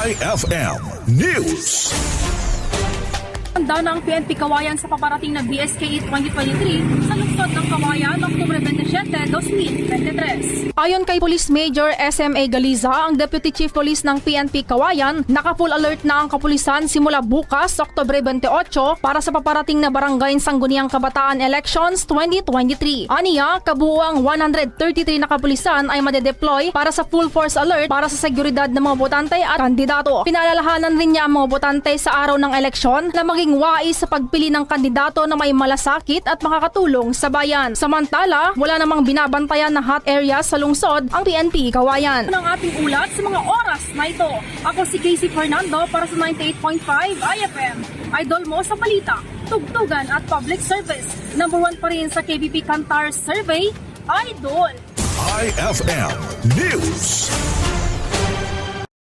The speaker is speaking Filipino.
IFM News. Handa na ang PNP Kawayan sa paparating na BSKE 2023 sa lungsod ng Kawayan, Oktubre 27, 2023. Ayon kay Police Major SMA Galiza, ang Deputy Chief Police ng PNP Kawayan, naka-full alert na ang kapulisan simula bukas, Oktubre 28, para sa paparating na Barangay Sangguniang Kabataan Elections 2023. Aniya, kabuuang 133 na kapulisan ay madedeploy para sa full force alert para sa seguridad ng mga botante at kandidato. Pinalalahanan rin niya ang mga botante sa araw ng eleksyon na maging wais sa pagpili ng kandidato na may malasakit at makakatulong sa bayan. Samantala, wala namang binabantayan na hot area sa lungsod ang PNP Kawayan. Ang ating ulat sa mga oras na ito. Ako si Casey Fernando para sa 98.5 IFM. Idol mo sa balita, tugtugan at public service. Number one pa rin sa KBP Kantar Survey, Idol. IFM News.